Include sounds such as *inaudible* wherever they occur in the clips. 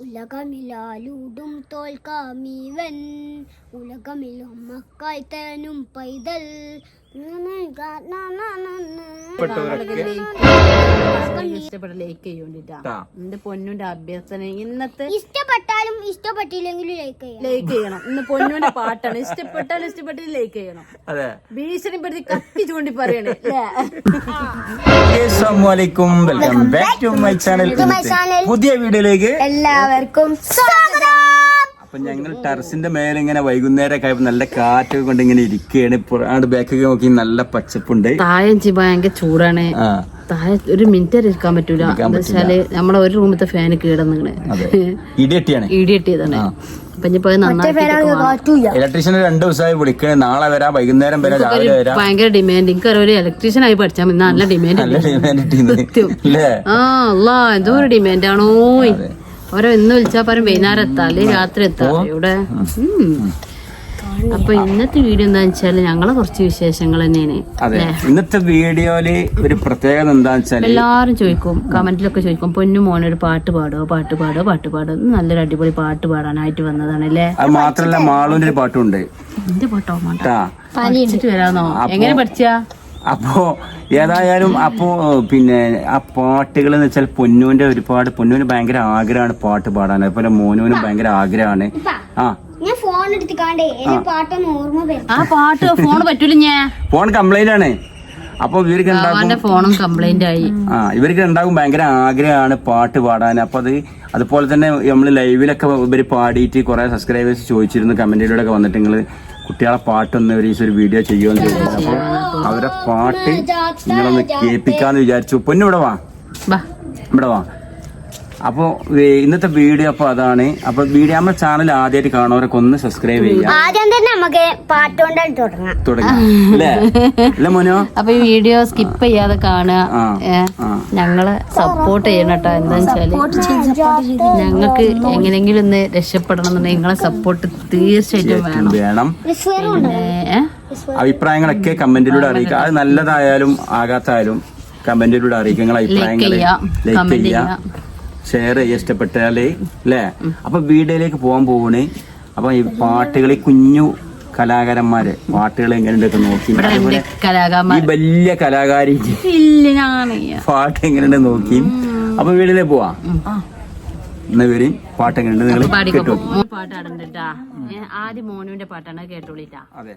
ഉലകമിലാലൂടും തോൽക്കാമീവൻ. ഉലകമിലും മക്കായ്ത്തനും പൈതൽ. ഇഷ്ടപ്പെട്ട ലൈക്ക് ചെയ്യോണ്ടിട്ടാ എന്റെ പൊന്നുന്റെ അഭ്യർത്ഥന ഇന്നത്തെ ഇഷ്ടപ്പെട്ടാലും ഇഷ്ടപ്പെട്ടില്ലെങ്കിലും ലൈക്ക് ചെയ്യണം. ലൈക്ക് ചെയ്യണം. ഇന്ന് പൊന്നുന്റെ പാട്ടാണ്. ഇഷ്ടപ്പെട്ടാലും ഇഷ്ടപ്പെട്ടില്ല ലൈക്ക് ചെയ്യണം. അതെ. ഭീഷണിപ്പെടുത്തി കത്തി ചൂണ്ടി പറയണേ. Welcome back to my channel പുതിയ വീഡിയോയിലേക്ക് എല്ലാവർക്കും സ്വാഗതം. അപ്പൊ ഞങ്ങൾ ടെറസിന്റെ മേലെ ഇങ്ങനെ വൈകുന്നേരം ഒക്കെ ആയപ്പോ നല്ല കാറ്റൊക്കെ കൊണ്ട് ഇങ്ങനെ ഇരിക്കുകയാണ്. പുറാണ്ട് ബാക്കൊക്കെ നോക്കി നല്ല പച്ചപ്പുണ്ട്. താഴെ ഭയങ്കര ചൂടാണ്. താഴെ ഒരു മിനിറ്റ് വരെ ഇരിക്കാൻ പറ്റൂല. എന്താ വെച്ചാൽ നമ്മളെ ഒരു റൂമത്തെ ഫാൻ കീടന്നിങ്ങനെ ഇടിയെട്ടിയാണ്. ഇടിയെട്ടിയതാണ്. രണ്ടു ദിവസമായി വിളിക്കണേ. നാളെ വരാം. വൈകുന്നേരം വരാം. രാവിലെ വരാം. ഭയങ്കര ഡിമാൻഡ് എനിക്ക് ഒരു ഇലക്ട്രീഷ്യൻ ആയി പഠിച്ചാൽ മതി. നല്ല ഡിമാൻഡ് *laughs* നല്ല ഡിമാൻഡ് അല്ലേ ആ അല്ല എന്തോ ഒരു ഡിമാൻഡ് ആണോ ഓരോ ഇന്ന് വിളിച്ചാ പറയും വൈകുന്നേരം എത്താല്ലേ രാത്രി എത്താ. ഇവിടെ അപ്പൊ ഇന്നത്തെ വീഡിയോ എന്താ വെച്ചാൽ ഞങ്ങളെ കുറച്ച് വിശേഷങ്ങൾ തന്നെയാണ്. അതെ. ഇന്നത്തെ വീഡിയോയിൽ ഒരു പ്രത്യേകത എന്താന്ന് വെച്ചാൽ എല്ലാരും ചോദിക്കും കമന്റിലൊക്കെ ചോദിക്കും പൊന്നു മോനെ ഒരു പാട്ട് പാടോ പാട്ട് പാടോ പാട്ട് പാടോ. നല്ല നല്ലൊരു അടിപൊളി പാട്ട് പാടാനായിട്ട് വന്നതാണ് അല്ലേ? അത് മാത്രല്ല മാളൂന്റെ ഒരു പാട്ടുണ്ട് എന്റെ പാട്ടോ മാട്ടാ വരാന്നോ? എങ്ങനെ പഠിച്ചാ? അപ്പോ ഏതായാലും അപ്പോൾ പിന്നെ ആ പാട്ടുകൾ എന്ന് വെച്ചാൽ പൊന്നൂന്റെ ഒരുപാട് പൊന്നൂന് ഭയങ്കര ആഗ്രഹമാണ് പാട്ട് പാടാൻ. അതുപോലെ മോനുവിനും ഭയങ്കര ആഗ്രഹമാണ്. ആ. ഞാൻ ഫോൺ കംപ്ലൈന്റ് ആണ്. അപ്പൊ ഇവർക്ക് ഉണ്ടാകും ഫോണും കംപ്ലൈന്റ് ആയി. ആ ഇവർക്ക് ഉണ്ടാകും ഭയങ്കര ആഗ്രഹമാണ് പാട്ട് പാടാൻ. അപ്പൊ അത് അതുപോലെ തന്നെ നമ്മൾ ലൈവിലൊക്കെ ഇവർ പാടിയിട്ട് കുറെ സബ്സ്ക്രൈബേഴ്സ് ചോദിച്ചിരുന്നു കമന്റിലൂടെ ഒക്കെ വന്നിട്ട് നിങ്ങൾ കുട്ടികളെ പാട്ടൊന്ന് ഒരു ദിവസം ഒരു വീഡിയോ ചെയ്യുമെന്ന് ചോദിച്ചു അപ്പൊ അവരെ പാട്ട് നിങ്ങളൊന്ന് കേൾപ്പിക്കാന്ന് വിചാരിച്ചു. പൊന്നു ഇവിടെ വാ. ഇവിടെ വാ. അപ്പോ ഇന്നത്തെ വീഡിയോ അപ്പൊ അതാണ്. അപ്പൊ വീഡിയോ നമ്മുടെ ചാനൽ ആദ്യമായിട്ട് കാണുന്നവരൊക്കെ ഒന്ന് സബ്സ്ക്രൈബ് ചെയ്യാം ആദ്യം തന്നെ നമുക്ക് പാട്ടുകൊണ്ടാണ് തുടങ്ങാം. തുടങ്ങാം. അല്ലേ? അല്ലേ മോനോ? അപ്പൊ ഈ വീഡിയോ സ്കിപ്പ് ചെയ്യാതെ കാണുക. ഞങ്ങളെ സപ്പോർട്ട് ചെയ്യണം കേട്ടോ എന്താന്ന് വെച്ചാൽ ഞങ്ങൾക്ക് എങ്ങനെങ്കിലും ഒന്ന് രക്ഷപ്പെടണം എന്നുണ്ടെങ്കിൽ നിങ്ങളെ സപ്പോർട്ട് തീർച്ചയായിട്ടും വേണം. വേണം? അഭിപ്രായങ്ങളൊക്കെ കമന്റിലൂടെ അറിയിക്കുക. അത് നല്ലതായാലും ആകാത്തായാലും കമന്റിലൂടെ അറിയിക്കുക. നിങ്ങളെ അഭിപ്രായങ്ങൾ ലൈക്ക് ചെയ്യാം. ചെയ്യുക ഷെയർ ചെയ്യുക ഇഷ്ടപ്പെട്ടാലേ അല്ലേ അപ്പൊ വീഡിയോയിലേക്ക് പോകാൻ പോകണേ അപ്പൊ ഈ പാട്ടുകളെ കുഞ്ഞു കലാകാരന്മാര് പാട്ടുകൾ എങ്ങനെയുണ്ടൊക്കെ നോക്കി. ഈ വലിയ കലാകാരി പാട്ട് എങ്ങനെയുണ്ട് നോക്കി. അപ്പൊ വീട്ടിലേ പോവാ. എന്ന പേര്? പാട്ട് എങ്ങനെയുണ്ട് നിങ്ങൾ കേട്ടു മോൻ പാട്ട് ആടണ്ടട്ടാ ആദ്യം മോനുവിന്റെ പാട്ടാണ് കേട്ടോളിട്ടാ. അതെ.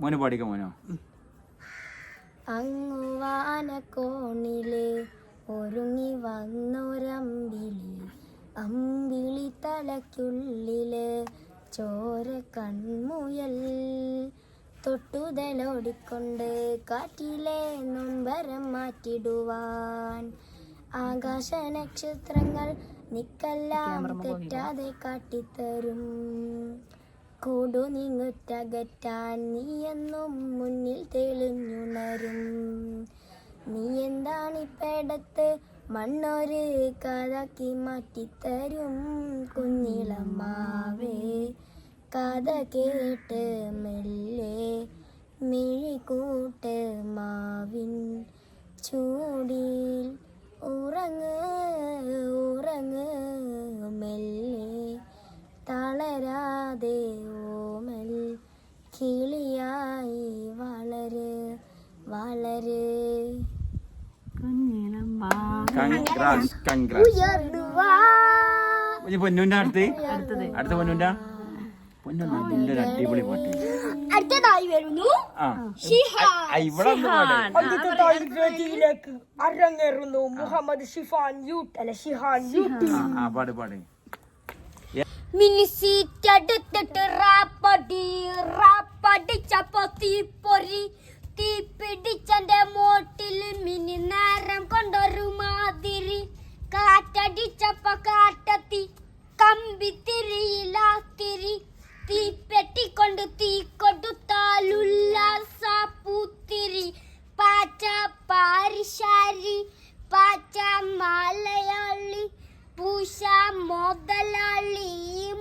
മോന് പാടിക്കോ മോനോ? അങ്ങുവാനക്കോണിൽ ഒരുങ്ങി വന്നൊരമ്പിളി അമ്പിളി തലയ്ക്കുള്ളിൽ ചോര കൺമുയൽ. തൊട്ടുതലോടിക്കൊണ്ട് കാറ്റിലെ നൊമ്പരം മാറ്റിടുവാൻ ആകാശ നക്ഷത്രങ്ങൾ നിക്കെല്ലാം തെറ്റാതെ കാട്ടിത്തരും. കൂടു നീങ്ങുറ്റകറ്റാൻ നീയെന്നും മുന്നിൽ തെളിഞ്ഞുണരും. നീ എന്താണിപ്പടത്ത് മണ്ണൊരു കഥക്കി മാറ്റിത്തരും കുഞ്ഞിളമാവേ കഥ കേട്ട് മെല്ലെ മിഴികൂട്ട് മാവിൻ ചൂടിൽ ഉറങ്ങ് ഉറങ്ങ് മെല്ലെ തളരാതെ ഓമൽ കിളിയായി വളര് വളര്. കൺഗ്രാസ് കൺഗ്രാസ് പൊന്നുന്റെ അടുത്ത്? അടുത്ത പൊന്നുന്റെ? പൊന്നു അടിപൊളി പാട്ട്. അടുത്തതായി വരുന്നു. അരങ്ങേറുന്നു. മുഹമ്മദ് ഷിഫാൻ യൂട്ട് അല്ല ഷിഹാൻ യൂട്ട് ആ, ആ പാട് പാട്. മിനിസീറ്റടുത്തിട്ട് റാപ്പടി. റാപ്പടിച്ചപ്പോ തീപ്പൊരി. തീ പിടിച്ചന്റെ മോട്ടിൽ മിനി നേരം കാറ്റടിച്ചപ്പോ കാട്ടത്തി കമ്പിത്തിരിയിലാത്തിരി തീ പെട്ടിക്കൊണ്ട് തീ കൊടുത്താലുല്ലാസ പൂത്തിരി പാച്ച പാരിശാരി പാച്ച മലയാളി പൂശ മുതലാളി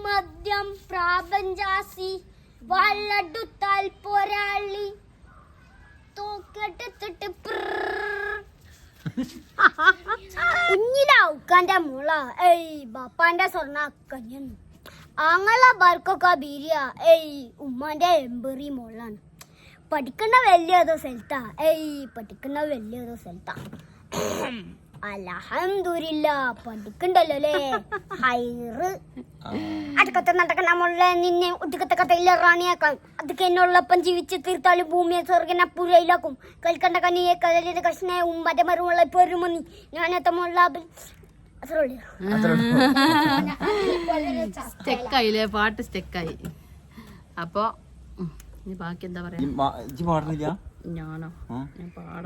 മദ്യം പ്രാപഞ്ചാസി വാളടുത്താൽ പോരാളി തോക്കെടുത്തിട്ട്. കുഞ്ഞില ഉക്കാന്റെ മുള. ഏയ് ബാപ്പാന്റെ സ്വർണ കഞ്ഞു ആങ്ങള ബർക്കൊക്കെ ബീരിയ. ഏയ് ഉമ്മാന്റെ എമ്പറി മുള്ളാണ് പഠിക്കുന്ന വലിയതോ സ്ഥലത്താ. ഏയ് പഠിക്കുന്ന വലിയതോ സ്ഥലത്താ. അലഹമില്ല പഠിക്കണ്ടല്ലോ അല്ലേ ഹൈറ്. അതൊക്കെ നടക്കണ മുള്ള നിന്നെ റാണിയാക്കാം അതൊക്കെ എന്നോടൊപ്പം ജീവിച്ച് തീർത്താലും ഭൂമിയെ സ്വർഗന പുരയിലാക്കും കൽക്കണ്ട കനിയെ കടലിന്റെ കഷ്ണയെ ഉമ്മന്റെ മരുമുള്ള പെരുമണി ഞാനത്തെ മുള്ള അത്രേ സ്റ്റെക്കായില്ലേ? പാട്ട് സ്റ്റെക്കായി. അപ്പോ ഇനി ബാക്കി എന്താ പറയാ? ഞാനോ?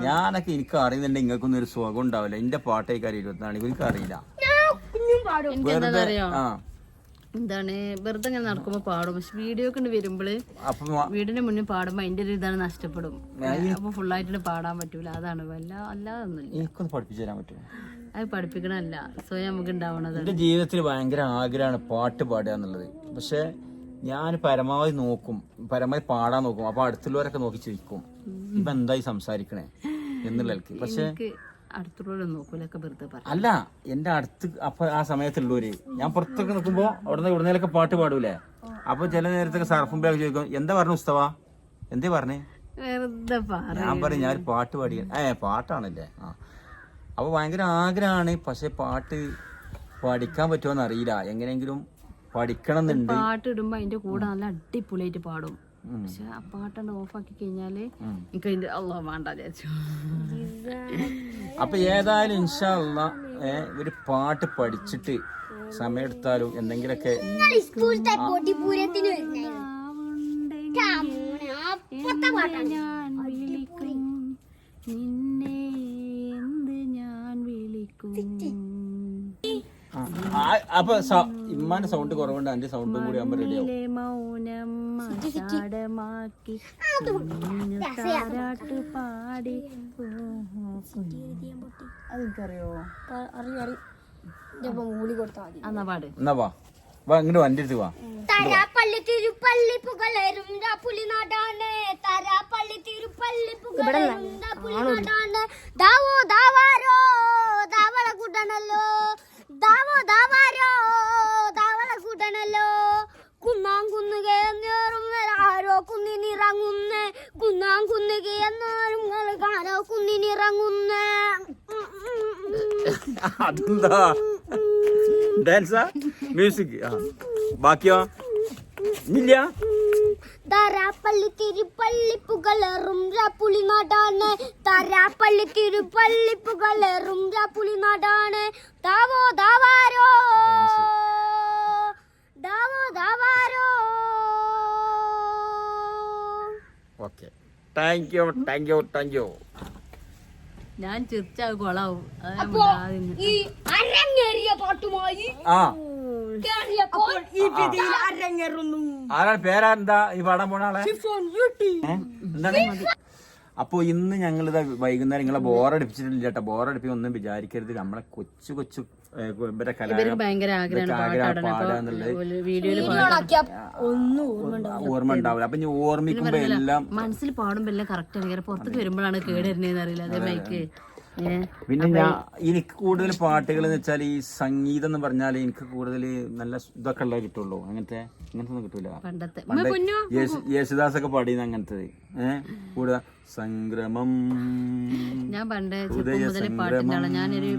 ഞാനൊക്കെ എനിക്ക് അറിയുന്നുണ്ട് നിങ്ങൾക്കൊന്നും ഒരു സുഖം ഉണ്ടാവില്ല. എന്റെ പാട്ടേക്കാർ ഇരുപത്തിനാല് എനിക്ക് അറിയില്ല. അറിയോ ആ. എന്താണ് വെറുതെ ഇങ്ങനെ നടക്കുമ്പോ പാടും. പക്ഷെ വീഡിയോ ഒക്കെ വരുമ്പോൾ വീടിന്റെ മുന്നിൽ പാടുമ്പോ അതിന്റെ ഒരു ഇതാണ് നഷ്ടപ്പെടും. അപ്പൊ ഫുള്ളായിട്ട് പാടാൻ പറ്റൂല. അതാണ്. വല്ല അല്ലാതൊന്നുമില്ല പഠിപ്പിച്ചു തരാൻ പറ്റുമോ? അത് പഠിപ്പിക്കണല്ല സ്വയം നമുക്ക് ഉണ്ടാവണത് എന്റെ ജീവിതത്തിൽ ഭയങ്കര ആഗ്രഹമാണ് പാട്ട് പാടുക എന്നുള്ളത്. പക്ഷെ ഞാൻ പരമാവധി നോക്കും. പരമാവധി പാടാൻ നോക്കും. അപ്പൊ അടുത്തുള്ളവരൊക്കെ നോക്കി ചിരിക്കും. ഇപ്പൊ എന്തായി സംസാരിക്കണേ? എന്നുള്ള പക്ഷെ അല്ല എന്റെ അടുത്ത് അപ്പൊ ആ സമയത്തുള്ളവര്. ഞാൻ പുറത്തൊക്കെ നിൽക്കുമ്പോ അവിടെ നിന്ന് ഇവിടുന്നേലൊക്കെ പാട്ട് പാടൂലേ? അപ്പൊ ചില നേരത്തൊക്കെ സർഫും ബാഗ് ചോദിക്കും എന്താ പറഞ്ഞു ഉസ്തവ? എന്തേ പറഞ്ഞേ? ഞാൻ പറയും ഞാൻ പാട്ട് പാടി. ഏ പാട്ടാണല്ലേ? ആ. അപ്പൊ ഭയങ്കര ആഗ്രഹമാണ്. പക്ഷെ പാട്ട് പഠിക്കാൻ പറ്റുമോന്ന് അറിയില്ല എങ്ങനെയെങ്കിലും പഠിക്കണം എന്നുണ്ട് പാട്ട് ഇടുമ്പോ അതിന്റെ കൂടെ നല്ല അടിപൊളിയായിട്ട് പാടും. പക്ഷെ ആ പാട്ടണ്ട് ഓഫാക്കി കഴിഞ്ഞാൽ എനിക്ക് അതിന്റെ അല്ലോ വേണ്ട വിചാരിച്ചു. അപ്പൊ ഏതായാലും ഇൻഷാല്ല ഒരു പാട്ട് പഠിച്ചിട്ട് സമയെടുത്താലും എന്തെങ്കിലൊക്കെ പൊടിപൂരത്തിന് അപ്പത്തെ പാട്ടാണ്. ഞാൻ വിളിക്കും. നിന്നെ എന്ത് ഞാൻ വിളിക്കും? അപ്പൊ സ- ഇമ്മാന്റെ സൗണ്ട് കുറവുണ്ട് അന്റെ സൗണ്ടും കൂടി ആകുമ്പോ റെഡിയാവും മൗനം താരാട്ട് പാടി. അതെനിക്കറിയോ? ഇങ്ങോട്ട് വണ്ടി എടുത്ത് വാ. തരാപ്പള്ളി തിരുപ്പള്ളി പുകളരും പുലി നാടാണ്. തരാപ്പള്ളി തിരുപ്പള്ളി പുകളരും പുലി നാടാണ്. ദാവോ ദാവാരോ ദാവള കൂട്ടണല്ലോ ദാവോ ദാവാരോ ദാവള കൂട്ടണല്ലോ. കുന്നാം കുന്നുകയെന്നേറും ആരോ കുന്നിനിറങ്ങുന്ന കുന്നാം കുന്നുകയെന്നേറും ആരോ കുന്നിനിറങ്ങുന്ന ഡാൻസാ? മ്യൂസിക്? ബാക്കിയോ? ഇല്ല? തരാപ്പള്ളി തിരുപ്പള്ളി പുകളറും പുലി നാടാണ്. തരാപ്പള്ളി തിരുപ്പള്ളി പുകളറും പുലി നാടാണ്. ദാവോ ദാവാരോ. ദാവോ ദാവാരോ. Okay. Thank you thank you thank you ഞാൻ ചിരിച്ചാ കൊളാവും. ഈ അരങ്ങേറിയ പാട്ടുമായി ആ. കേറിയപ്പോൾ ഈ വിധിയിൽ അരങ്ങേറുന്നു. ആരാ? പേരാന്താ? ഈ പാടാൻ പോണ ആളെ? ഷിഫോൺ യൂട്ടി? എന്താണ്? അപ്പൊ ഇന്ന് ഞങ്ങൾ ഇതാ വൈകുന്നേരം നിങ്ങളെ ബോറടിപ്പിച്ചിട്ടില്ല കേട്ടോ. ബോറടിപ്പി ഒന്നും വിചാരിക്കരുത്. നമ്മളെ കൊച്ചു കൊച്ചു ഇവരെ അപ്പൊ ഓർമ്മ ഉണ്ടാവില്ല. അപ്പൊ ഓർമ്മിക്കുമ്പോ എല്ലാം മനസ്സിൽ പാടുമ്പോ എല്ലാം കറക്റ്റ് ആണ്. പുറത്തേക്ക് വരുമ്പോഴാണ് കേട് വരുന്നതെന്ന് അറിയില്ല. അതേ മൈക്ക് പിന്നെ ഞാൻ എനിക്ക് കൂടുതൽ പാട്ടുകൾ എന്ന് വെച്ചാൽ ഈ സംഗീതം എന്ന് പറഞ്ഞാൽ എനിക്ക് കൂടുതൽ നല്ല ഇതൊക്കെ ഉള്ളത് കിട്ടുള്ളൂ. അങ്ങനത്തെ അങ്ങനത്തെ ഒന്നും കിട്ടൂല. പണ്ടത്തെ ഒക്കെ കുഞ്ഞു യേശു- യേശുദാസൊക്കെ പാടിയത് അങ്ങനത്തെ. ഏഹ് കൂടുതൽ സംഗ്രമം. ഞാൻ പണ്ട് ഞാനൊരു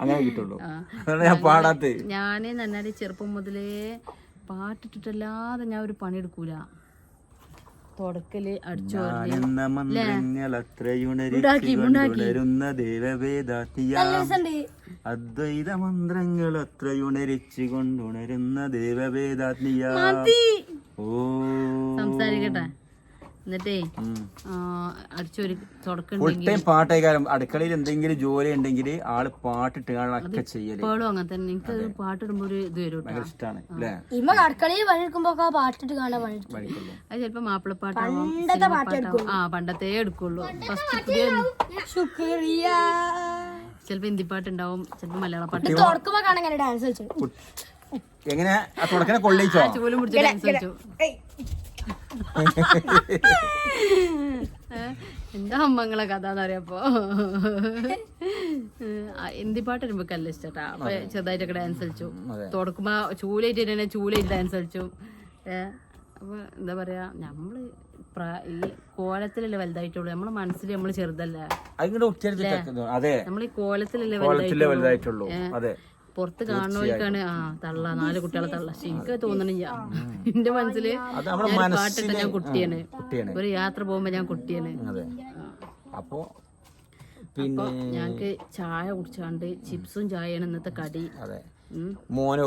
അതാണ് ഞാൻ പാടാത്തത്. ഞാൻ നന്നായി ചെറുപ്പം മുതലേ പാട്ടിട്ടിട്ടല്ലാതെ ഞാൻ ഒരു പണിയെടുക്കൂല. തുടക്കൽ അടിച്ചുണരുന്ന ദേവവേദാത്തിയ അദ്വൈത മന്ത്രങ്ങൾ അത്രയുണരിച്ചു കൊണ്ടുണരുന്ന ദേവവേദാത്മിയ ഓ. സംസാരിക്കട്ടെ. എന്നിട്ടേ. അടിച്ചൊരു തുടക്കുണ്ടെങ്കിൽ പാട്ടേക്കാരം അടുക്കളയിൽ എന്തെങ്കിലും ജോലി ഉണ്ടെങ്കിൽ ആൾ പാട്ടിട്ട് ഒക്കെ ചെയ്യൽ. ഇപ്പോഴും അങ്ങനെ തന്നെ. എനിക്ക് പാട്ടിടുമ്പോ ഒരു ഇത് വരും ഇമ്മ അടുക്കളയിൽ പണിയെടുക്കുമ്പോ പാട്ടിട്ട് കാണാൻ അത് ചിലപ്പോ മാപ്പിളപ്പാട്ടാവും സിനിമപ്പാട്ടാവും ആ പണ്ടത്തേ എടുക്കുള്ളൂ. ഫസ്റ്റ് പുതിയ ശുക്രിയ. ചിലപ്പോ ഹിന്ദിപ്പാട്ടുണ്ടാവും ചിലപ്പോ മലയാള പാട്ട് തുറക്കുമ്പോ കാണാൻ ഡാൻസ് കളിച്ചു? എങ്ങനെ? ആ തുടക്കനെ കൊള്ളിച്ചോ? പോലും പിടിച്ച് ഡാൻസ് കളിച്ചു. *laughs* എന്താ അമ്മങ്ങളെ കഥ എന്ന് പറയപ്പോ എന്തിപ്പാട്ട് വരുമ്പോ കല്ല ഇഷ്ടാ അപ്പൊ ചെറുതായിട്ടൊക്കെ ഡാൻസ് കളിച്ചു. തുടക്കുമ്പോ ചൂലായിട്ട് തന്നെ ചൂലായിട്ട് ഡാൻസ് കളിച്ചു. അപ്പൊ എന്താ പറയാ നമ്മൾ ഈ കോലത്തിലല്ലേ വലുതായിട്ടുള്ളൂ. നമ്മളെ മനസ്സിൽ നമ്മൾ ചെറുതല്ലേ? നമ്മൾ ഈ കോലത്തിലല്ലേ വലുതായിട്ടുള്ളൂ. പുറത്ത് കാണുന്നവർക്കാണ് ആ തള്ള നാല് കുട്ടികളെ തള്ള. പക്ഷെ എനിക്ക് തോന്നണില്ല. എന്റെ മനസ്സിൽ ഞാൻ പാട്ടിട്ട് ഞാൻ കുട്ടിയാണ്. ഒരു യാത്ര പോകുമ്പോ ഞാൻ കുട്ടിയാണ്. അതെ. അപ്പോ പിന്നെ ഞങ്ങക്ക് ചായ കുടിച്ചാണ്ട് ചിപ്സും ചായയാണ് ഇന്നത്തെ കടി. അതെ. മോന്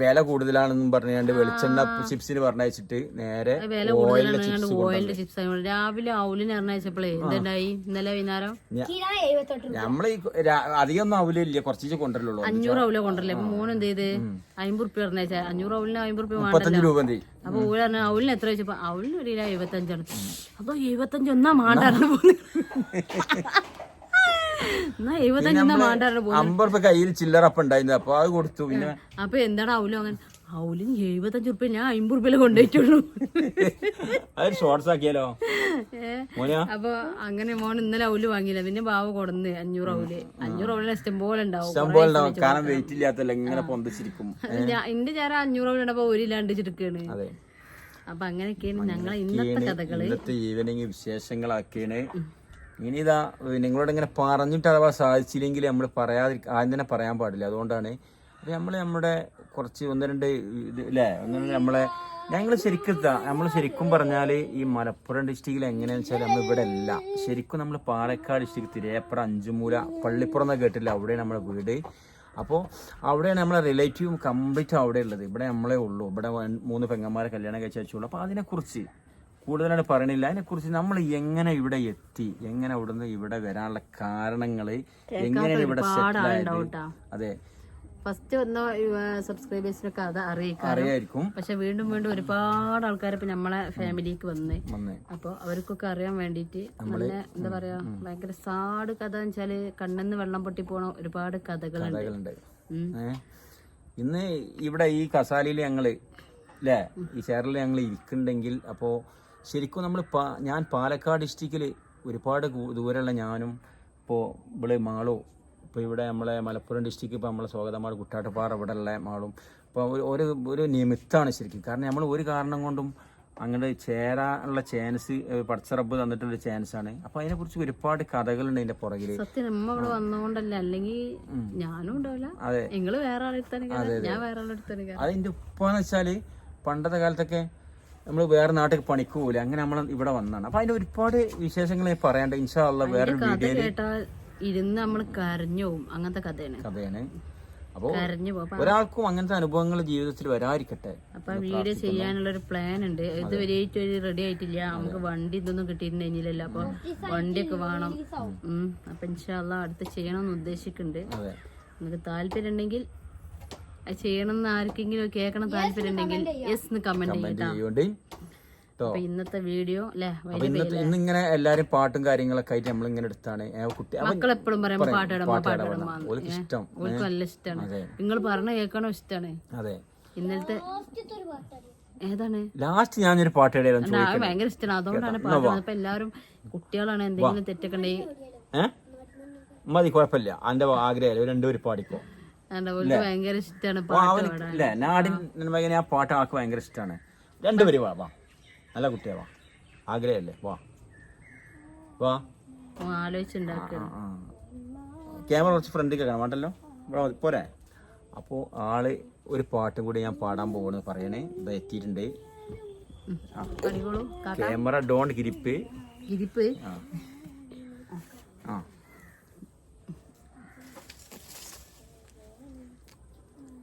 വില കൂടുതലാണെന്നും പറഞ്ഞുകൊണ്ട് വെളിച്ചെണ്ണ ചിപ്സിന് പറഞ്ഞയച്ചിട്ട് നേരെ ഓയിലിന്റെ ചിപ്സ് ഓയിലിന്റെ ചിപ്സ് രാവിലെ അവലിന് ഇറങ്ങിയപ്പോഴേ എന്തുണ്ടായി? ഇന്നലെ വൈകുന്നേരം? നമ്മളെ അധികമൊന്നും ആവില്ല കുറച്ച് കൊണ്ടുവരുള്ളൂ അഞ്ഞൂറ് ഔല കൊണ്ടല്ലേ അപ്പൊ മോൻ എന്ത് ചെയ്ത്? അമ്പത് റുപ്യ പറഞ്ഞാ അഞ്ഞൂറ് അവലിന് അമ്പത് റുപ്യ വേണ്ടല്ലോ. രൂപ എന്ത് അപ്പൊ ഊര് പറഞ്ഞു അവലിന് എത്ര വെച്ചപ്പോ അവലിന് ഒരു കിലോ എഴുപത്തഞ്ചാണ്. അപ്പൊ എഴുപത്തഞ്ച് ഒന്നാ മാണ്ടാറിന് പോകുന്നത് *laughs* എന്നാ എഴുപത്തഞ്ച് ഒന്നാ മാണ്ടാറിന് പോകുന്നത് അമ്പത് കയ്യിൽ ചില്ലറ അപ്പം ഉണ്ടായിരുന്നു അപ്പൊ അത് കൊടുത്തു. പിന്നെ അപ്പൊ എന്താണ് ഔലും അങ്ങനെ? ഔലിന് എഴുപത്തഞ്ച് റുപ്യ ഞാൻ അമ്പത് റുപ്യയിൽ കൊണ്ടുപോയിട്ടുള്ളൂ. അത് ഷോർട്സ് ആക്കിയാലോ? അപ്പൊ അങ്ങനെ മോൻ ഇന്നലെ അവൽ വാങ്ങിയില്ല. പിന്നെ ബാവ കൊടുന്ന് അഞ്ഞൂറ് അവൽ അഞ്ഞൂറ് ഔലിന് ഇഷ്ടം പോലെ ഉണ്ടാവും. കാരണം വെയിറ്റ് ഇല്ലാത്തല്ല ഇങ്ങനെ പൊന്തിച്ചിരിക്കും. എന്റെ ചേരാ അഞ്ഞൂറ് ഔൽ ഉണ്ടപ്പോ ഒരു ഇല്ലാണ്ട് ചിരിക്കാണ് അപ്പൊ അങ്ങനെയൊക്കെയാണ് ഞങ്ങളെ ഇന്നത്തെ കഥകൾ. ഇന്നത്തെ ഈവനിങ് വിശേഷങ്ങളാക്കിയാണ്. ഇനി ഇതാ നിങ്ങളോട് ഇങ്ങനെ പറഞ്ഞിട്ട് അഥവാ സാധിച്ചില്ലെങ്കിൽ നമ്മൾ പറയാതി ആദ്യം തന്നെ പറയാൻ പാടില്ല. അതുകൊണ്ടാണ് അപ്പോൾ നമ്മൾ നമ്മുടെ കുറച്ച് ഒന്ന് രണ്ട് ഇത് അല്ലേ ഒന്ന് രണ്ട് നമ്മളെ ഞങ്ങൾ ശരിക്കും നമ്മൾ ശരിക്കും പറഞ്ഞാൽ ഈ മലപ്പുറം ഡിസ്ട്രിക്റ്റിൽ എങ്ങനെയാണെന്ന് വെച്ചാൽ നമ്മൾ ഇവിടെ അല്ല. ശരിക്കും നമ്മൾ പാലക്കാട് ഡിസ്ട്രിക്ട് തിരേപ്പുറം അഞ്ചുമൂല പള്ളിപ്പുറം എന്നൊക്കെ കേട്ടില്ല അവിടെയാണ് നമ്മുടെ വീട്. അപ്പോൾ അവിടെയാണ് നമ്മളെ റിലേറ്റീവും കംപ്ലീറ്റ് അവിടെ ഉള്ളത്. ഇവിടെ നമ്മളെ ഉള്ളൂ. ഇവിടെ മൂന്ന് പെങ്ങന്മാരെ കല്യാണം കഴിച്ചു വെച്ചുള്ളൂ. അപ്പോൾ അതിനെക്കുറിച്ച് കൂടുതലായിട്ട് പറയണില്ല. അതിനെക്കുറിച്ച് നമ്മൾ എങ്ങനെ ഇവിടെ എത്തി? എങ്ങനെ ഇവിടുന്ന് ഇവിടെ വരാനുള്ള കാരണങ്ങൾ എങ്ങനെ ഇവിടെ അതെ. ഫസ്റ്റ് വന്ന സബ്സ്ക്രൈബേഴ്സിനൊക്കെ അത് അറിയിക്കും പക്ഷെ വീണ്ടും വീണ്ടും ഒരുപാട് ആൾക്കാർ ഇപ്പൊ നമ്മളെ ഫാമിലിക്ക് വന്ന്. അപ്പൊ അവർക്കൊക്കെ അറിയാൻ വേണ്ടിട്ട് നല്ല എന്താ പറയാ ഭയങ്കര സാഡ് കഥ എന്ന് വെച്ചാൽ കണ്ണെന്ന് വെള്ളം പൊട്ടി പോണ ഒരുപാട് കഥകളുണ്ട്? ഇന്ന് ഇവിടെ ഈ കസാലയിൽ ഞങ്ങൾ അല്ലേ ഈ ചെയറിൽ ഞങ്ങൾ ഇരിക്കുന്നുണ്ടെങ്കിൽ അപ്പോൾ ശരിക്കും നമ്മൾ പാ ഞാൻ പാലക്കാട് ഡിസ്ട്രിക്റ്റിൽ ഒരുപാട് ദൂരമുള്ള ഞാനും ഇപ്പോൾ ഇവിടെ മാളോ ഇപ്പോൾ ഇവിടെ നമ്മളെ മലപ്പുറം ഡിസ്ട്രിക്റ്റ് ഇപ്പോൾ നമ്മളെ സ്വാഗതമാട് കുട്ടാട്ടുപാറ ഇവിടെ ഉള്ള മാളും. ഇപ്പോൾ ഒരു ഒരു ഒരു നിമിത്തമാണ് ശരിക്കും. കാരണം നമ്മൾ ഒരു കാരണം കൊണ്ടും അങ്ങനെ ചേരാനുള്ള ചാൻസ് പടച്ചറബ് തന്നിട്ടുള്ള ചാൻസ് ആണ്. അപ്പൊ അതിനെ കുറിച്ച് ഒരുപാട് കഥകളുണ്ട് അതിന്റെ പുറകിൽ. സത്യം നമ്മ ഇവിടെ വന്നുകൊണ്ടല്ല അല്ലെങ്കിൽ ഞാനും ഉണ്ടാവില്ല അതെ. നിങ്ങൾ വേറെ ആളെടുത്താണ് ഞാൻ വേറെ ആളെടുത്താണ് അതിന്റെ ഉപ്പാന്ന് വെച്ചാൽ പണ്ടത്തെ കാലത്തൊക്കെ നമ്മൾ വേറെ നാട്ടിൽ പണിക്ക് പോകില്ല അങ്ങനെ നമ്മൾ ഇവിടെ വന്നതാണ് അപ്പൊ അതിന്റെ ഒരുപാട് വിശേഷങ്ങൾ പറയാണ്ട് ഇൻഷാല്ല വേറെ ഇരുന്ന് നമ്മൾ കരഞ്ഞു പോവും. അങ്ങനത്തെ കഥയാണ്. കഥയാണ്. അപ്പോൾ പോകും ഒരാൾക്കും അങ്ങനത്തെ അനുഭവങ്ങൾ ജീവിതത്തിൽ വരാതിരിക്കട്ടെ? അപ്പൊ വീഡിയോ ചെയ്യാനുള്ള ഒരു പ്ലാൻ ഉണ്ട്. ഇതുവരെയായിട്ട് ഒരു റെഡി ആയിട്ടില്ല. നമുക്ക് വണ്ടി ഇതൊന്നും കിട്ടിയിട്ടുണ്ടെങ്കിലല്ലോ അപ്പൊ വണ്ടിയൊക്കെ വേണം. അപ്പൊ ഇൻഷാല്ല അടുത്ത് ചെയ്യണമെന്ന് ഉദ്ദേശിക്കുന്നുണ്ട്. നമുക്ക് താല്പര്യം ഉണ്ടെങ്കിൽ അത് ചെയ്യണം ആർക്കെങ്കിലും കേൾക്കണം താല്പര്യം ഉണ്ടെങ്കിൽ യെസ് എന്ന് കമന്റ് ചെയ്യട്ടാ അപ്പൊ ഇന്നത്തെ വീഡിയോ അല്ലെ? ഇന്നിങ്ങനെ എല്ലാരും പാട്ടും കാര്യങ്ങളൊക്കെ ആയിട്ട് നമ്മളിങ്ങനെ എടുത്താണ്. മക്കളെപ്പോഴും കുട്ടി പാട്ട് മക്കൾ എപ്പോഴും പാട്ടിടമ്മ പാട്ടിടാൻ പാട്ടിടമ്മ വേണം. ഓൾക്ക് ഇഷ്ടം. ഓൾക്ക് നല്ല ഇഷ്ടമാണ് നിങ്ങൾ പറഞ്ഞ കേൾക്കണോ ഇഷ്ടമാണ് അതെ. ഇന്നലത്തെ ഏതാണ്? ലാസ്റ്റ് ഞാനൊരു പാട്ട് ഭയങ്കര ഇഷ്ടമാണ് അതുകൊണ്ടാണ് പാട്ട് അപ്പൊ എല്ലാവരും കുട്ടികളാണ് എന്തെങ്കിലും തെറ്റൊക്കെ ഉണ്ടെങ്കിൽ മതി കുഴപ്പമില്ല. എന്റെ ആഗ്രഹം രണ്ടുപേരും പാടിക്കോ. ഭയങ്കര ഇഷ്ടമാണ് പാട്ട് നാടിൻ ആ. പാട്ട് ആൾക്ക് ഭയങ്കര ഇഷ്ടമാണ് രണ്ടുപേര് വാ വാ. നല്ല കുട്ടിയാ വാ. ആഗ്രഹല്ലേ? വാ. വാ. ക്യാമറ കുറച്ച് ഫ്രണ്ടിൽ കേൾക്കണം വേണ്ടല്ലോ. പോരെ? അപ്പോൾ ആൾ ഒരു പാട്ടും കൂടി ഞാൻ പാടാൻ പോകണെന്ന് പറയണേ. ഇത് എത്തിയിട്ടുണ്ട്. ക്യാമറ ഡോണ്ട് ഗിരിപ്പ്. ഇരിപ്പ് ആ.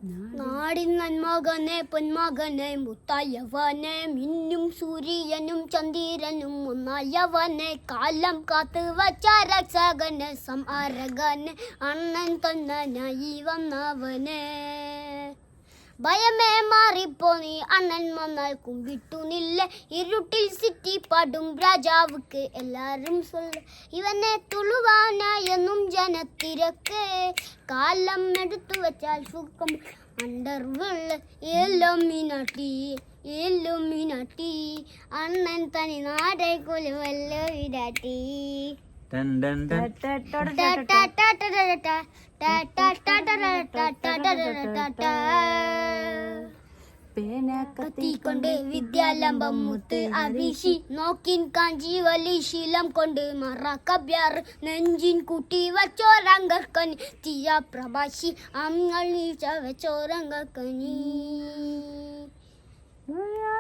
നാടിൻ നന്മകനെ പൊന്മകനെ മുത്തായവനെ മിന്നും സൂര്യനും ചന്ദ്രനും ഒന്നായവനെ കാലം കാത്ത് വച്ച രക്ഷകനെ സംഹാരകനെ അണ്ണൻ തന്നനായി വന്നവനെ. ഭയമേ മാറിപ്പോ നീ. അണ്ണൻ വന്നാൽക്കും കിട്ടുന്നില്ല. ഇരുട്ടിൽ സിറ്റി പാടും രാജാവുക്ക്. എല്ലാരും സൊല്ല. ഇവനെ തുളുവാനായെന്നും ജനത്തിരക്ക്. കാലം എടുത്തു വെച്ചാൽ സുഖം. അണ്ടർവുള്ള എല്ലോ മീനാട്ടി എല്ലുമിനാട്ടി എല്ലുമിനാട്ടി. അണ്ണൻ തനി നാടെ കൊലുവല്ലോ വിരാട്ടി കത്തിക്കൊണ്ട് വിദ്യാലംബം മുത്ത് അഭിഷി. നോക്കിൻ കാഞ്ചി വലി ശീലം കൊണ്ട് മറക്കബ്യാർ. നെഞ്ചിൻ കുട്ടി വച്ചോരങ്കക്കനി തീയ പ്രഭാഷി അങ്ങൾ വെച്ചോരങ്കക്കനി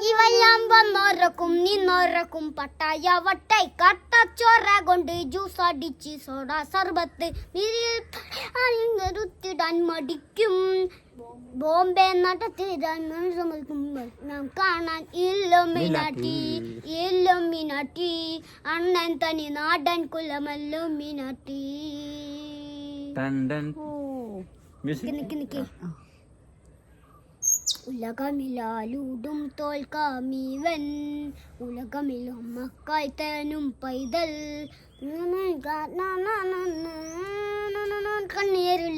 ഇവെല്ലാം വന്നോരക്കും നിന്നോരക്കും പട്ടായ വട്ടായി കട്ടച്ചോറ കൊണ്ട് ജ്യൂസ് അടിച്ച് സോഡ സർബത്ത് രുത്തിടാൻ മടിക്കും. ബോംബെ നടത്തിടാൻ മനസ്സമ്മതിക്കുമ്പോൾ നാം കാണാൻ ഇല്ലുമിനാട്ടി ഇല്ലുമിനാട്ടി. അണ്ണൻ തനി നാടൻ കുലമല്ലുമിനാട്ടി. മ്യൂസിക്. നിക്ക് നിക്ക് ഉലകമിലാലൂടും തോൽക്കാമീവൻ ഉലകമിൽ ഉമ്മക്കായ്ത്തനും പൈതൽ കണ്ണ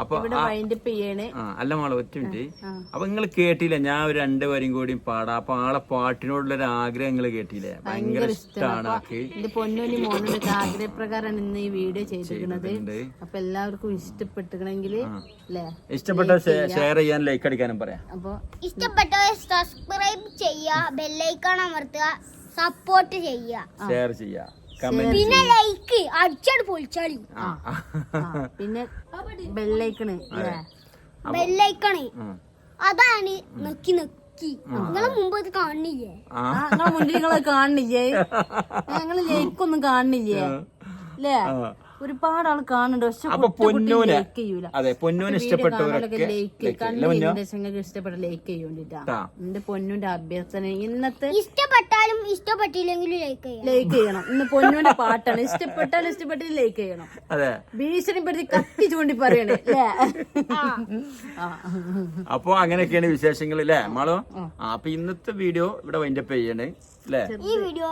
അപ്പൊ അല്ല മോളെ ഒറ്റ മിനിറ്റ്. അപ്പൊ നിങ്ങൾ കേട്ടില്ല? ഞാൻ ഒരു രണ്ടു വരും കൂടി പാടാം. അപ്പൊ ആളെ പാട്ടിനോടുള്ള ഒരു ആഗ്രഹം നിങ്ങൾ കേട്ടില്ലേ? ഭയങ്കര ഇഷ്ടമാണ് പൊന്നോനി മോനോട് ആഗ്രഹപ്രകാരമാണ് ഇന്ന് ഈ വീഡിയോ ചെയ്തിരിക്കുന്നത്. അപ്പൊ എല്ലാവർക്കും ഇഷ്ടപ്പെട്ടിക്കണെങ്കിൽ ഇഷ്ടപ്പെട്ട? ഷെയർ ചെയ്യാൻ ലൈക്ക് അടിക്കാനും പറയാം. അപ്പൊ ഇഷ്ടപ്പെട്ടവർ സബ്സ്ക്രൈബ് ചെയ്യുക ബെല്ലൈക്കൺ അമർത്തുക. സപ്പോർട്ട് ചെയ്യുക ഷെയർ ചെയ്യാ. കമന്റ് പിന്നെ ലൈക്ക് അടിച്ചാട് പൊളിച്ചാളി. പിന്നെ ബെല്ലൈക്കണ് ബെല്ലൈക്കണ് അതാണ് നക്കി നക്കി. നിങ്ങളെ മുമ്പ് ഇത് കാണില്ലേ? നിങ്ങളെ മുന്നിൽ നിങ്ങളെ കാണില്ലേ? *laughs* ഞങ്ങൾ ലൈക്കൊന്നും കാണില്ലേ? അല്ലേ? ഒരുപാട് ആൾ കാണുന്നുണ്ട്. പക്ഷെ അപ്പൊ പൊന്നൂന് ലൈക്ക് ചെയ്യൂല. അതെ പൊന്നൂന് ഇഷ്ടപ്പെട്ടവരൊക്കെ ഇഷ്ടപ്പെട്ട ലൈക്ക് ചെയ്യോണ്ടിട്ടാ. ട്ടാ. എന്റെ പൊന്നൂന്റെ അഭ്യർത്ഥന ഇന്നത്തെ ഇഷ്ടപ്പെട്ടാലും ഇഷ്ടപ്പെട്ടില്ലെങ്കിലും ലൈക്ക് ചെയ്യാം ലൈക്ക് ചെയ്യണം. ഇന്ന് പൊന്നൂന്റെ പാട്ടാണ്. ഇഷ്ടപ്പെട്ടാലും ഇഷ്ടപ്പെട്ടില്ല ലൈക്ക് ചെയ്യണം. അതെ. ഭീഷണിപ്പെടുത്തി കത്തി ചൂണ്ടി പറയണേ. അപ്പൊ അങ്ങനെയൊക്കെയാണ് വിശേഷങ്ങൾ അല്ലേ മാളോ? ആ. അപ്പൊ ഇന്നത്തെ വീഡിയോ ഇവിടെ വൈൻഡ് അപ്പ് ചെയ്യണേ അല്ലേ ഈ വീഡിയോ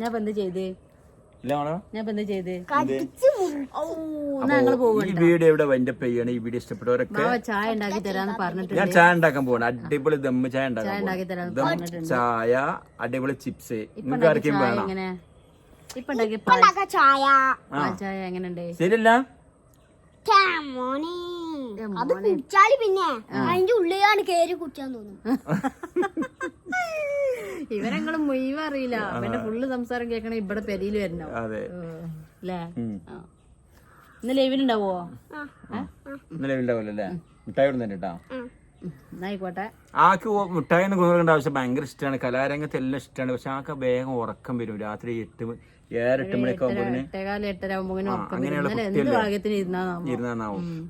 ഞാൻ എന്ത് ചെയ്ത്? ഈ വീഡിയോ ഇവിടെ വൈൻഡപ്പ് ചെയ്യണേ. ഈ വീഡിയോ ഇഷ്ടപ്പെട്ടവരൊക്കെ മാവ ചായ ഉണ്ടാക്കി തരാന്ന് പറഞ്ഞിട്ടുണ്ട്. ഞാൻ ചായ ഉണ്ടാക്കാൻ പോകണം അടിപൊളി ദമ്മ് ചായ ഉണ്ടാക്കാൻ ചായ ദം അടിപൊളി ചിപ്സ് നിങ്ങൾക്ക് ആർക്കും വേണം? ശരിയല്ല? അത് കുടിച്ചാൽ പിന്നെ അതിന്റെ ഉള്ളിലാണ് കേറി കുടിച്ചാൻ തോന്നും *laughs* ഇവരെങ്ങളും മുഴുവൻ അറിയില്ല. അവന്റെ ഫുള്ള് സംസാരം കേൾക്കണേ ഇവിടെ പെരിയിൽ വരണോ. അതെ. അല്ലേ. ഇന്ന് ലൈവിലുണ്ടാവോ ഇന്നലെ ഉണ്ടാവില്ല അല്ലേ മിഠായി ഇവിടെ തന്നെ കേട്ടോ എന്നായിക്കോട്ടെ ആക്ക് മിഠായി ഒന്നും കൊണ്ടുവരേണ്ട ആവശ്യം ഭയങ്കര ഇഷ്ടമാണ് കലാരംഗത്ത് എല്ലാം ഇഷ്ടമാണ് പക്ഷെ ആക്ക് വേഗം ഉറക്കം വരും. രാത്രി എട്ട്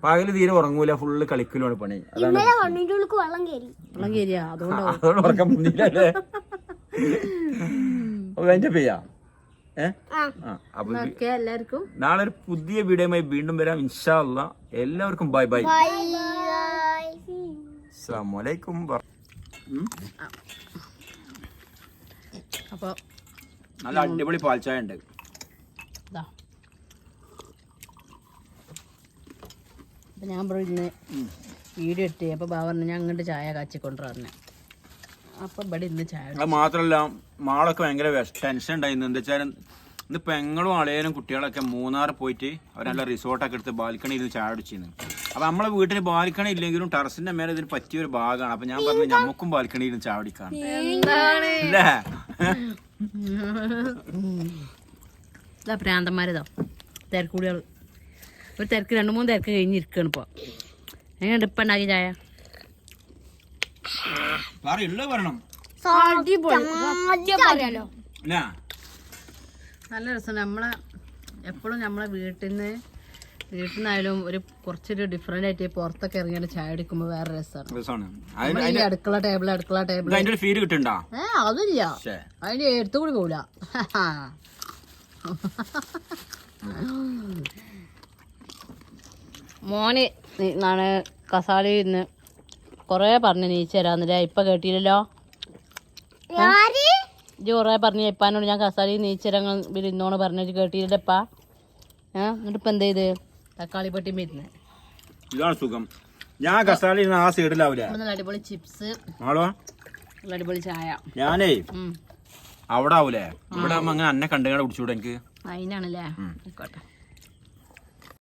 പകൽ തീരെ ഉറങ്ങൂല ഫുള്ള് കളിക്കലാണ് പണി. അതാണ് അതുകൊണ്ട് എല്ലാവർക്കും. നാളെ ഒരു പുതിയ വീഡിയോയുമായി വീണ്ടും വരാം. ഇൻഷാല്ല എല്ലാവർക്കും ബൈ ബൈ. അസ്സാം വലൈക്കും അപ്പോൾ നല്ല അടിപൊളി പാൽച്ചായ ഉണ്ട് അപ്പൊ ഞാൻ പറഞ്ഞു ഇന്ന് വീഡിയോ ഇട്ട് അപ്പൊ ബാബ പറഞ്ഞു ഞാൻ അങ്ങോട്ട് ചായ കാച്ചിക്കൊണ്ട് പറഞ്ഞു അപ്പൊ ഇവിടെ ഇന്ന് ചായ അത് മാത്രല്ല മാളൊക്കെ ഭയങ്കര ടെൻഷൻ ഉണ്ടായിരുന്നു. എന്താ വെച്ചാൽ ഇന്ന് പെങ്ങളും അളയനും കുട്ടികളൊക്കെ മൂന്നാർ പോയിട്ട് അവരെല്ല റിസോർട്ടൊക്കെ എടുത്ത് ബാൽക്കണിയിൽ നിന്ന് ചായ അടിച്ചിരുന്നു അപ്പൊ നമ്മളെ വീട്ടിന് ബാൽക്കണി ഇല്ലെങ്കിലും ടെറസിന്റെ മേലെ ഇതിന് പറ്റിയ ഒരു ഭാഗമാണ് അപ്പൊ ഞാൻ പറഞ്ഞു നമുക്കും ബാൽക്കണിയിൽ അടിക്കാം അല്ലേ ഇതാ പ്രാന്തന്മാരിതാ. തിരക്കൂടികൾ ഒരു തിരക്ക് രണ്ട് മൂന്ന് തിരക്ക് കഴിഞ്ഞിരിക്കുകയാണ് ഇപ്പോൾ എങ്ങനെയുണ്ട് ഇപ്പം ഉണ്ടാക്കി ചായ? പറയണം. നല്ല രസം. നമ്മളെ എപ്പോഴും നമ്മളെ വീട്ടിൽ നിന്ന് വീട്ടിൽ നിന്നായാലും ഒരു കുറച്ചൊരു ഡിഫറെന്റ് ആയിട്ട് പുറത്തൊക്കെ ഇറങ്ങിയാൽ ചായ എടുക്കുമ്പോ വേറെ രസമാണ് അടുക്കള ടേബിൾ അടുക്കള ടേബിൾ അതിന്റെ ഫീൽ ഫീൽ കിട്ടുന്നുണ്ടാ? ഏ അതില്ല. അതിന് അതിന്റെ എടുത്തു കൂടി പോവില്ല. മോന് നാണ് കസാലി ഇന്ന് കൊറേ പറഞ്ഞു നീച്ച് തരാന്നില്ല ഇപ്പൊ കേട്ടില്ലല്ലോ. ഇജ്ജ് കൊറേ പറഞ്ഞു ഇപ്പാനോട് ഞാൻ കസാലി നീച്ച് തരാൻ ഇന്നോണ് പറഞ്ഞു കേട്ടില്ലപ്പാ ഏ എന്നിട്ട് ഇപ്പൊ എന്ത് ചെയ്ത്? തക്കാളി പൊട്ടി വരുന്നത് ഇതാണ് സുഖം. ഞാൻ കസാല ആ സൈഡിലാവില്ല നല്ല അടിപൊളി ചിപ്സ്. ആളോ നല്ല അടിപൊളി ചായ. ഞാനേ അവിടെ ആവൂലേ? ഇവിടെ ആവുമ്പോ അങ്ങനെ അന്നെ കണ്ടുകാണ്ട് കുടിച്ചൂടെ എനിക്ക്? അതിനാണല്ലേ ആയിക്കോട്ടെ.